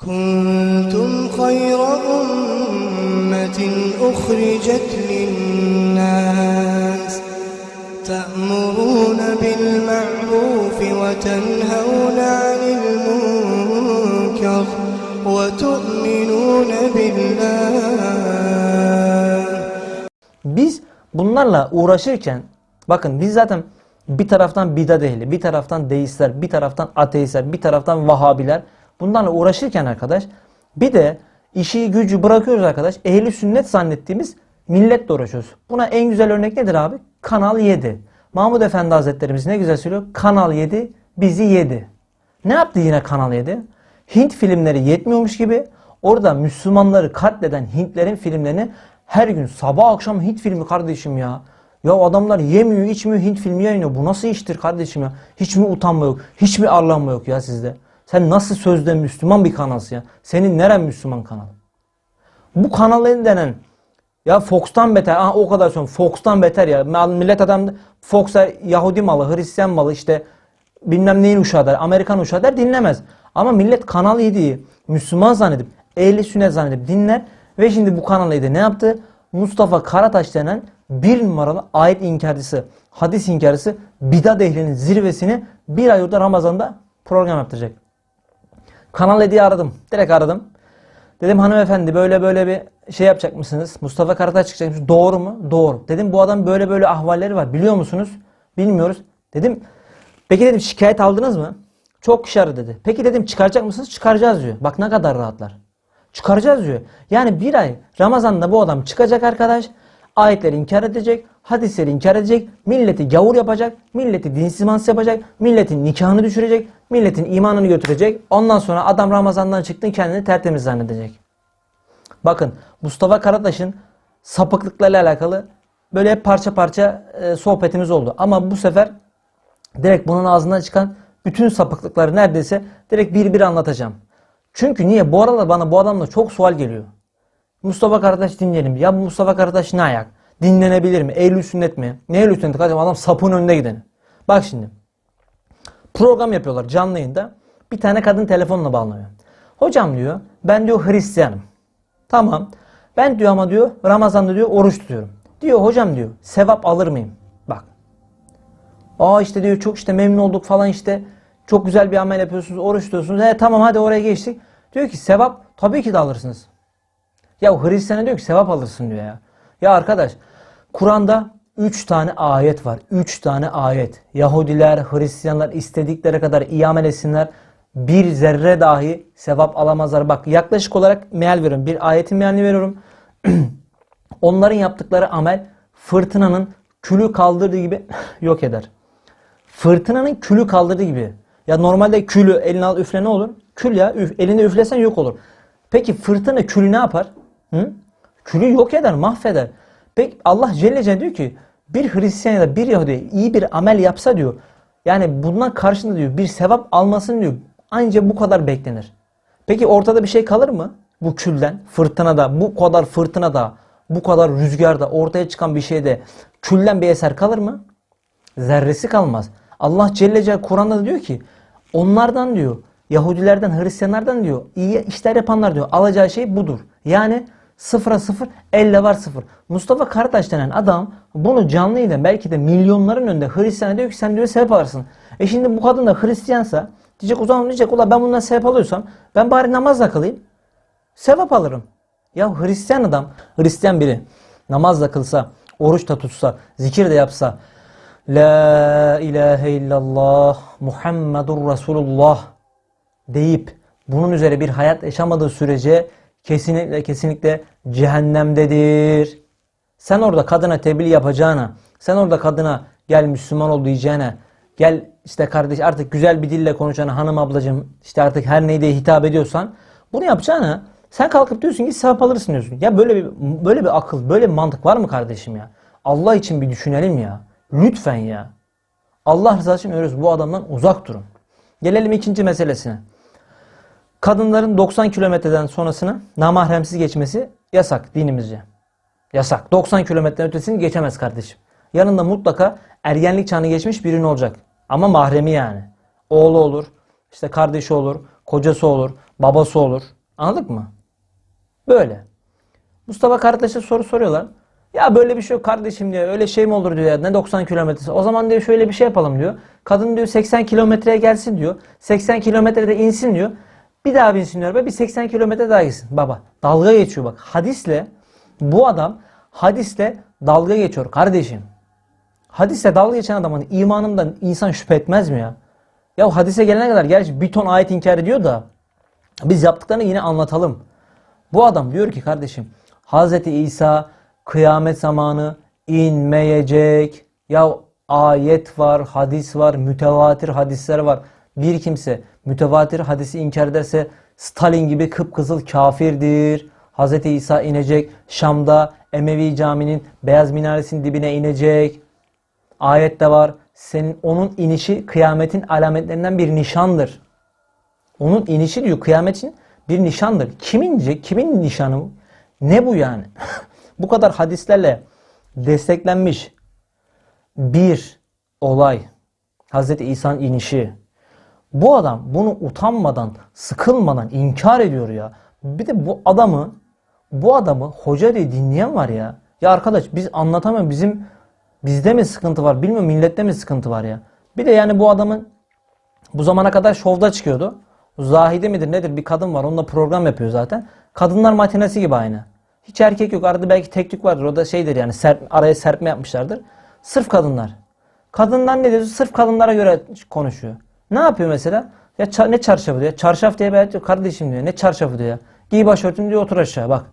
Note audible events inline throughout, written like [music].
كنتم خير أمة أخرجت للناس تأمرون بالمعروف وتنهون عن المنكر وتؤمنون بالله Biz bunlarla uğraşırken bakın biz zaten bir taraftan bidat ehli, bir taraftan deistler, bir taraftan ateistler, bir taraftan vahabiler bunlarla uğraşırken arkadaş bir de işi gücü bırakıyoruz arkadaş. Ehli sünnet zannettiğimiz milletle uğraşıyoruz. Buna en güzel örnek nedir abi? Kanal 7. Mahmud Efendi Hazretlerimiz ne güzel söylüyor. Kanal 7 bizi yedi. Ne yaptı yine Kanal 7? Hint filmleri yetmiyormuş gibi orada Müslümanları katleden Hintlerin filmlerini her gün sabah akşam Hint filmi kardeşim ya. Ya adamlar yemiyor içmiyor Hint filmi yayınlıyor. Bu nasıl iştir kardeşim ya? Hiç mi utanma yok? Hiç mi arlanma yok ya sizde? Sen nasıl sözde Müslüman bir kanalsın ya? Senin neren Müslüman kanal? Bu kanalın denen ya Fox'tan beter. Ah, o kadar söylüyorum. Fox'tan beter ya. Millet adam Fox'a Yahudi malı, Hristiyan malı işte bilmem neyin uşağı der. Amerikan uşağı der dinlemez. Ama millet Kanal 7'yi Müslüman zannedip ehli sünnet zannedip dinler. Ve şimdi bu Kanal 7 ne yaptı? Mustafa Karataş denen bir numaralı ayet inkarcısı, hadis inkarcısı bidat ehlinin zirvesini bir ay orada Ramazan'da program yaptıracak. Kanal 7'yi aradım. Direkt aradım. Dedim hanımefendi böyle böyle bir şey yapacak mısınız? Mustafa Karataş çıkacakmış. Doğru mu? Doğru. Dedim bu adam böyle böyle ahvalleri var. Biliyor musunuz? Bilmiyoruz. Dedim peki dedim şikayet aldınız mı? Çok kişi aradı dedi. Peki dedim çıkaracak mısınız? Çıkaracağız diyor. Bak ne kadar rahatlar. Çıkaracağız diyor. Yani bir ay Ramazan'da bu adam çıkacak arkadaş. Ayetleri inkar edecek, hadisleri inkar edecek, milleti gavur yapacak, milleti dinsiz mansız yapacak, milletin nikahını düşürecek, milletin imanını götürecek. Ondan sonra adam Ramazan'dan çıktı kendini tertemiz zannedecek. Bakın Mustafa Karataş'ın sapıklıklarla alakalı böyle hep parça parça e, sohbetimiz oldu. Ama bu sefer direkt bunun ağzından çıkan bütün sapıklıkları neredeyse direkt bir bir anlatacağım. Çünkü niye? Bu aralar bana bu adamla çok sual geliyor. Mustafa Karataş dinleyelim. Ya Mustafa Karataş ne ayak? Dinlenebilir mi? Eylül sünnet mi? Ne eylül sünnet? Kardeşim adam sapın önünde gideni. Bak şimdi. Program yapıyorlar canlı yayında. Bir tane kadın telefonla bağlanıyor. Hocam diyor ben diyor Hristiyanım. Tamam. Ben diyor ama diyor Ramazan'da diyor oruç tutuyorum. Diyor hocam diyor sevap alır mıyım? Bak. Aa işte diyor çok işte memnun olduk falan işte. Çok güzel bir amel yapıyorsunuz, oruç tutuyorsunuz. E tamam hadi oraya geçtik. Diyor ki sevap tabii ki de alırsınız. Ya Hristiyan'a diyor ki sevap alırsın diyor ya. Ya arkadaş Kur'an'da 3 tane ayet var. 3 tane ayet. Yahudiler, Hristiyanlar istedikleri kadar iyi amel etsinler. Bir zerre dahi sevap alamazlar. Bak yaklaşık olarak meal veriyorum. Bir ayetin mealini veriyorum. [clears throat] Onların yaptıkları amel fırtınanın külü kaldırdığı gibi [clears throat] yok eder. Fırtınanın külü kaldırdığı gibi. Ya normalde külü eline al üfle ne olur? Kül ya üf, elinde üflesen yok olur. Peki fırtına külü ne yapar? Hı? Külü yok eder, mahveder. Peki Allah Celle Celle diyor ki bir Hristiyan ya da bir Yahudi iyi bir amel yapsa diyor. Yani bundan karşında diyor bir sevap almasın diyor. Ancak bu kadar beklenir. Peki ortada bir şey kalır mı? Bu külden, fırtınada, bu kadar fırtınada, bu kadar rüzgarda ortaya çıkan bir şeyde külden bir eser kalır mı? Zerresi kalmaz. Allah Celle Celle Kur'an'da diyor ki onlardan diyor Yahudilerden, Hristiyanlardan diyor iyi işler yapanlar diyor alacağı şey budur. Yani sıfıra sıfır, elle var sıfır. Mustafa Karataş denen adam bunu canlı yayında belki de milyonların önünde Hristiyan diyor ki sen diyor sebep alırsın. E şimdi bu kadın da Hristiyansa diyecek o zaman diyecek ula ben bundan sebep alıyorsam ben bari namazla kılayım. Sevap alırım. Ya Hristiyan adam, Hristiyan biri namazla kılsa, oruç da tutsa, zikir de yapsa La ilahe illallah Muhammedur Resulullah deyip bunun üzere bir hayat yaşamadığı sürece kesinlikle kesinlikle cehennemdedir. Sen orada kadına tebliğ yapacağına, sen orada kadına gel Müslüman ol diyeceğine, gel işte kardeş artık güzel bir dille konuşana hanım ablacığım işte artık her neyde hitap ediyorsan bunu yapacağına sen kalkıp diyorsun ki sevap alırsın diyorsun. Ya böyle bir böyle bir akıl, böyle bir mantık var mı kardeşim ya? Allah için bir düşünelim ya. Lütfen ya. Allah rızası için ölürüz. Bu adamdan uzak durun. Gelelim ikinci meselesine. Kadınların 90 kilometreden sonrasını namahremsiz geçmesi yasak dinimizce. Yasak. 90 kilometreden ötesini geçemez kardeşim. Yanında mutlaka ergenlik çağını geçmiş birini olacak. Ama mahremi yani. Oğlu olur, işte kardeşi olur, kocası olur, babası olur. Anladık mı? Böyle. Mustafa kardeşe soru soruyorlar. Ya böyle bir şey yok kardeşim diyor. Öyle şey mi olur diyor ya. Ne 90 kilometresi. O zaman diyor şöyle bir şey yapalım diyor. Kadın diyor 80 kilometreye gelsin diyor. 80 kilometrede insin diyor. Bir daha binsin. Ve bir 80 kilometre daha gitsin. Baba dalga geçiyor bak. Hadisle bu adam hadisle dalga geçiyor kardeşim. Hadisle dalga geçen adamın imanından insan şüphe etmez mi ya? Ya hadise gelene kadar gerçi bir ton ayet inkar ediyor da biz yaptıklarını yine anlatalım. Bu adam diyor ki kardeşim Hz. İsa kıyamet zamanı inmeyecek. Ya ayet var, hadis var, mütevatir hadisler var. Bir kimse mütevatir hadisi inkar ederse Stalin gibi kıpkızıl kafirdir. Hz. İsa inecek. Şam'da Emevi caminin beyaz minaresinin dibine inecek. Ayette var. Senin onun inişi kıyametin alametlerinden bir nişandır. Onun inişi diyor kıyametin bir nişandır. Kimin inecek? Kimin nişanı? Ne bu yani? [laughs] bu kadar hadislerle desteklenmiş bir olay. Hazreti İsa'nın inişi. Bu adam bunu utanmadan, sıkılmadan inkar ediyor ya. Bir de bu adamı bu adamı hoca diye dinleyen var ya. Ya arkadaş biz anlatamam bizim bizde mi sıkıntı var bilmiyorum millette mi sıkıntı var ya. Bir de yani bu adamın bu zamana kadar şovda çıkıyordu. Zahide midir nedir bir kadın var onunla program yapıyor zaten. Kadınlar matinesi gibi aynı. Hiç erkek yok arada belki tek tük vardır o da şeydir yani serp, araya serpme yapmışlardır. Sırf kadınlar. Kadınlar ne diyor? Sırf kadınlara göre konuşuyor. Ne yapıyor mesela? Ya ne çarşafı diyor. Çarşaf diye ayet yok kardeşim diyor. Ne çarşafı diyor. Giy başörtünü diyor otur aşağı bak.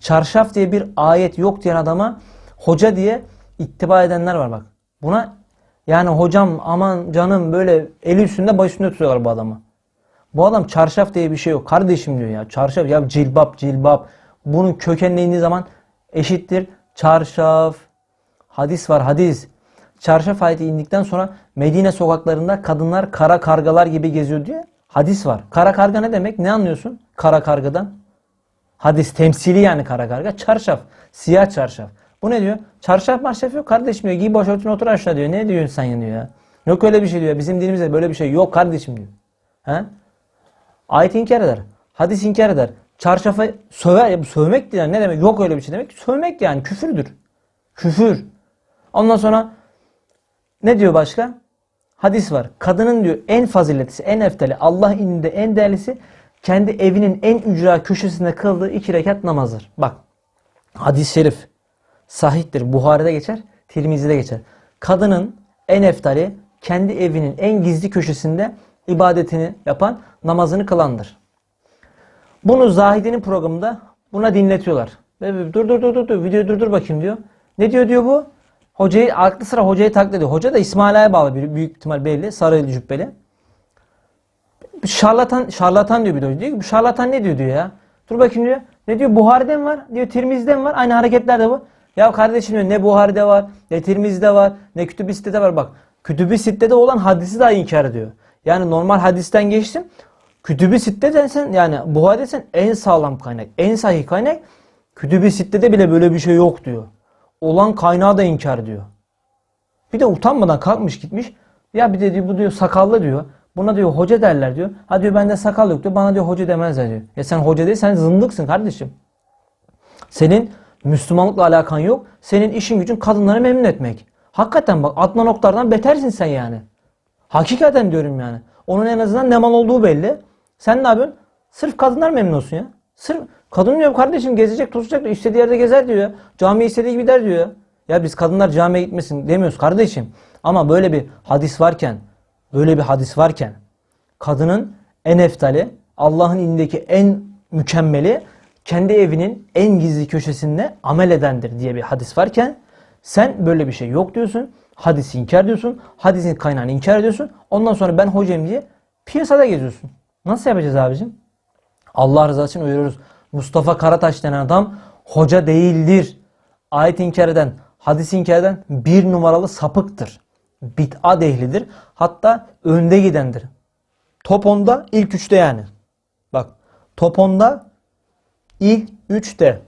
Çarşaf diye bir ayet yok diyen adama hoca diye ittiba edenler var bak. Buna yani hocam aman canım böyle eli üstünde baş üstünde tutuyorlar bu adamı. Bu adam çarşaf diye bir şey yok. Kardeşim diyor ya çarşaf ya cilbap cilbap. Bunun kökenine indiği zaman eşittir çarşaf. Hadis var hadis. Çarşaf ayeti indikten sonra Medine sokaklarında kadınlar kara kargalar gibi geziyor diye hadis var. Kara karga ne demek? Ne anlıyorsun kara kargadan? Hadis temsili yani kara karga. Çarşaf. Siyah çarşaf. Bu ne diyor? Çarşaf marşaf yok kardeşim diyor. Giy başörtünü otur aşağı diyor. Ne diyorsun sen ya diyor ya. Yok öyle bir şey diyor. Bizim dinimizde böyle bir şey yok kardeşim diyor. He? Ayet inkar eder. Hadis inkar eder. Çarşafa söver. Sövmek yani ne demek? Yok öyle bir şey demek. Sövmek yani küfürdür. Küfür. Ondan sonra ne diyor başka? Hadis var. Kadının diyor en faziletlisi, en eftali, Allah indinde en değerlisi kendi evinin en ücra köşesinde kıldığı iki rekat namazdır. Bak. Hadis-i şerif sahihtir. Buhari'de geçer, Tirmizi'de geçer. Kadının en eftali kendi evinin en gizli köşesinde ibadetini yapan, namazını kılandır. Bunu Zahidi'nin programında buna dinletiyorlar. Dur dur dur dur dur videoyu durdur bakayım diyor. Ne diyor diyor bu? Hocayı aklı sıra hocayı taklit ediyor. Hoca da İsmaila'ya bağlı bir büyük ihtimal belli. Sarı cübbeli. Şarlatan şarlatan diyor bir de. Diyor ki bu şarlatan ne diyor diyor ya. Dur bakayım diyor. Ne diyor? Buhari'de mi var? Diyor Tirmizi'de mi var? Aynı hareketler de bu. Ya kardeşim diyor ne Buhari'de var, ne Tirmizi'de var, ne Kütüb-i Sitte'de var. Bak Kütüb-i Sitte'de olan hadisi daha inkar ediyor. Yani normal hadisten geçtim. Kütüb-i Sitte'den sen yani Buhari'de sen en sağlam kaynak, en sahih kaynak. Kütüb-i Sitte'de bile böyle bir şey yok diyor. Olan kaynağı da inkar diyor. Bir de utanmadan kalkmış gitmiş. Ya bir de diyor, bu diyor sakallı diyor. Buna diyor hoca derler diyor. Ha diyor bende sakal yok diyor. Bana diyor hoca demezler diyor. Ya sen hoca değil sen zındıksın kardeşim. Senin Müslümanlıkla alakan yok. Senin işin gücün kadınları memnun etmek. Hakikaten bak Adnan Oktar'dan betersin sen yani. Hakikaten diyorum yani. Onun en azından ne mal olduğu belli. Sen ne yapıyorsun? Sırf kadınlar memnun olsun ya. Sırf kadın diyor kardeşim gezecek tozacak diyor. istediği yerde gezer diyor ya. Camiye istediği gibi gider diyor ya. Biz kadınlar camiye gitmesin demiyoruz kardeşim. Ama böyle bir hadis varken, böyle bir hadis varken kadının en eftali, Allah'ın indeki en mükemmeli kendi evinin en gizli köşesinde amel edendir diye bir hadis varken sen böyle bir şey yok diyorsun. Hadisi inkar ediyorsun. Hadisin kaynağını inkar ediyorsun. Ondan sonra ben hocayım diye piyasada geziyorsun. Nasıl yapacağız abicim? Allah rızası için uyarıyoruz. Mustafa Karataş denen adam hoca değildir. Ayet inkar eden, hadis inkar eden bir numaralı sapıktır. Bid'a ehlidir. Hatta önde gidendir. Top 10'da ilk üçte yani. Bak top 10'da ilk üçte.